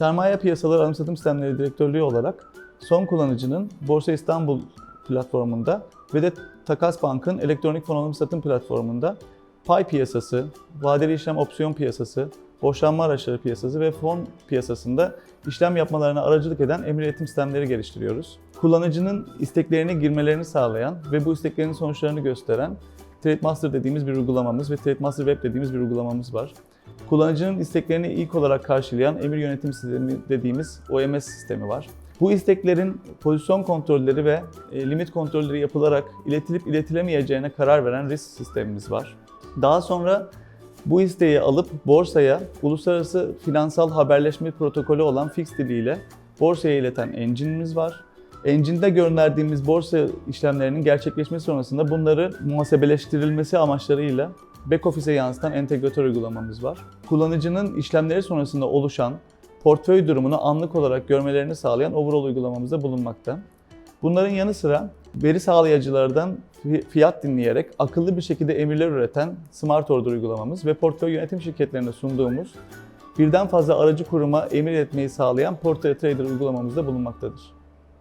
Sermaye Piyasaları Alım Satım Sistemleri Direktörlüğü olarak son kullanıcının Borsa İstanbul platformunda ve de Takas Bank'ın elektronik fon alım satım platformunda pay piyasası, vadeli işlem opsiyon piyasası, borçlanma araçları piyasası ve fon piyasasında işlem yapmalarına aracılık eden emir iletim sistemleri geliştiriyoruz. Kullanıcının isteklerini girmelerini sağlayan ve bu isteklerin sonuçlarını gösteren TradeMaster dediğimiz bir uygulamamız ve TradeMaster Web dediğimiz bir uygulamamız var. Kullanıcının isteklerini ilk olarak karşılayan emir yönetim sistemi dediğimiz OMS sistemi var. Bu isteklerin pozisyon kontrolleri ve e, limit kontrolleri yapılarak iletilip iletilemeyeceğine karar veren risk sistemimiz var. Daha sonra bu isteği alıp borsaya uluslararası finansal haberleşme protokolü olan FIX diliyle borsaya ileten engine'imiz var. Engine'de gönderdiğimiz borsa işlemlerinin gerçekleşmesi sonrasında bunları muhasebeleştirilmesi amaçlarıyla back office'e yansıtan entegratör uygulamamız var. Kullanıcının işlemleri sonrasında oluşan portföy durumunu anlık olarak görmelerini sağlayan overall uygulamamız da bulunmakta. Bunların yanı sıra veri sağlayıcılardan fi- fiyat dinleyerek akıllı bir şekilde emirler üreten Smart Order uygulamamız ve portföy yönetim şirketlerine sunduğumuz birden fazla aracı kuruma emir etmeyi sağlayan Portfolio Trader uygulamamız da bulunmaktadır.